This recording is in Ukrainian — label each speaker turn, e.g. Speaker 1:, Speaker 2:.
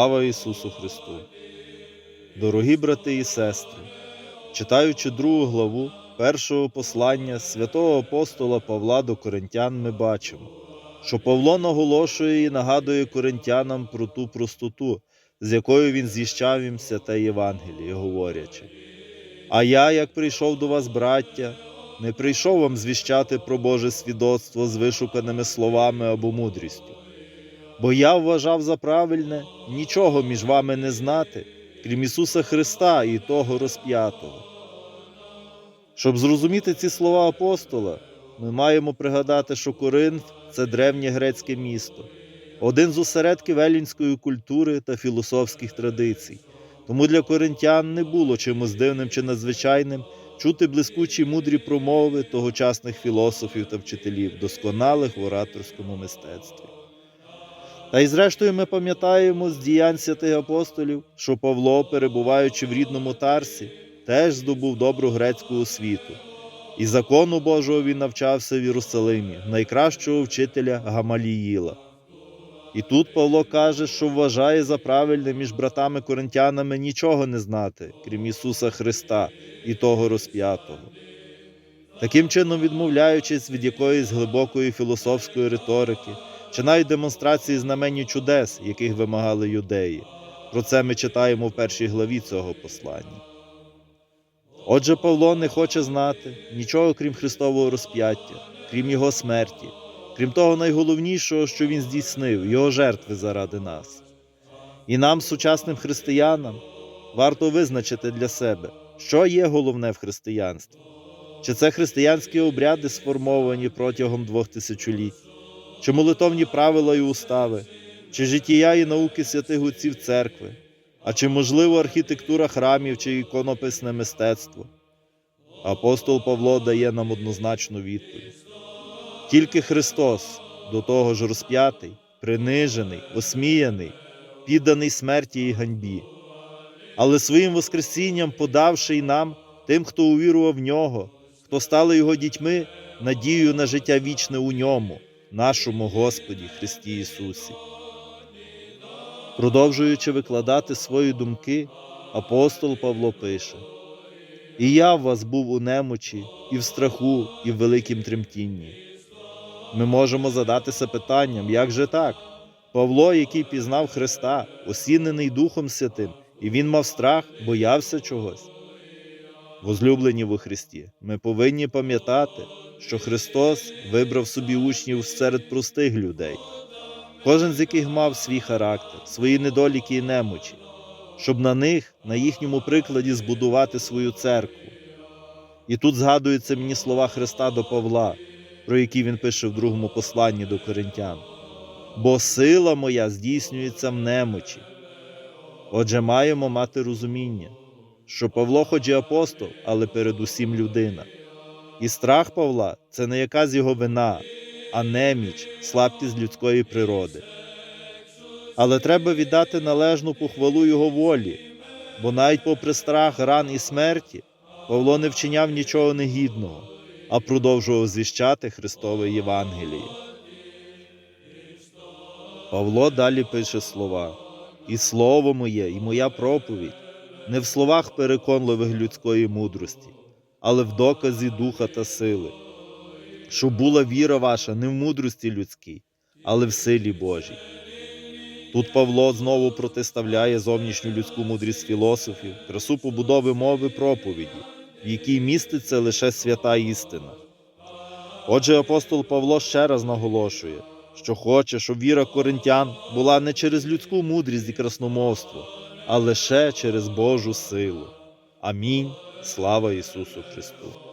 Speaker 1: Слава Ісусу Христу! Дорогі брати і сестри, читаючи другу главу першого послання святого апостола Павла до Коринтян, ми бачимо, що Павло наголошує і нагадує коринтянам про ту простоту, з якою він зіщав їм святе Євангеліє, говорячи. А я, як прийшов до вас, браття, не прийшов вам звіщати про Боже свідоцтво з вишуканими словами або мудрістю. Бо я вважав за правильне нічого між вами не знати, крім Ісуса Христа і того розп'ятого. Щоб зрозуміти ці слова апостола, ми маємо пригадати, що Коринф це древнє грецьке місто, один з осередків елінської культури та філософських традицій. Тому для коринтян не було чимось дивним чи надзвичайним чути блискучі мудрі промови тогочасних філософів та вчителів, досконалих в ораторському мистецтві. Та й зрештою ми пам'ятаємо з діянь святих апостолів, що Павло, перебуваючи в рідному Тарсі, теж здобув добру грецьку освіту. І закону Божого він навчався в Єрусалимі, найкращого вчителя Гамаліїла. І тут Павло каже, що вважає за правильне між братами коринтянами нічого не знати, крім Ісуса Христа і того розп'ятого. Таким чином, відмовляючись від якоїсь глибокої філософської риторики, чи навіть демонстрації знаменні чудес, яких вимагали юдеї. Про це ми читаємо в першій главі цього послання. Отже, Павло не хоче знати нічого крім Христового розп'яття, крім Його смерті, крім того найголовнішого, що Він здійснив, Його жертви заради нас. І нам, сучасним християнам, варто визначити для себе, що є головне в християнстві. Чи це християнські обряди, сформовані протягом двох тисячоліть, чи молитовні правила і устави, чи життя і науки святих отців церкви, а чи, можливо, архітектура храмів чи іконописне мистецтво? Апостол Павло дає нам однозначну відповідь. Тільки Христос, до того ж розп'ятий, принижений, осміяний, підданий смерті і ганьбі, але своїм Воскресінням подавши й нам, тим, хто увірував в нього, хто стали його дітьми, надію на життя вічне у ньому, нашому Господі Христі Ісусі. Продовжуючи викладати свої думки, апостол Павло пише: І я в вас був у немочі, і в страху, і в великім тремтінні. Ми можемо задатися питанням, як же так? Павло, який пізнав Христа, осінений Духом Святим, і він мав страх, боявся чогось. Возлюблені во Христі, ми повинні пам'ятати, що Христос вибрав собі учнів серед простих людей, кожен з яких мав свій характер, свої недоліки і немочі, щоб на них, на їхньому прикладі, збудувати свою церкву. І тут згадуються мені слова Христа до Павла, про які він пише в другому посланні до коринтян. Бо сила моя здійснюється в немочі. Отже, маємо мати розуміння, що Павло хоч і апостол, але передусім людина. І страх Павла це не якась його вина, а неміч, слабкість людської природи. Але треба віддати належну похвалу його волі, бо навіть попри страх ран і смерті Павло не вчиняв нічого негідного, а продовжував звіщати Христове Євангеліє. Павло далі пише слова: І слово моє, і моя проповідь не в словах переконливих людської мудрості, але в доказі духа та сили, щоб була віра ваша не в мудрості людській, але в силі Божій. Тут Павло знову протиставляє зовнішню людську мудрість філософів, красу побудови мови проповіді, в якій міститься лише свята істина. Отже, апостол Павло ще раз наголошує, що хоче, щоб віра коринтян була не через людську мудрість і красномовство, а лише через Божу силу. Амінь. Слава Ісусу Христу!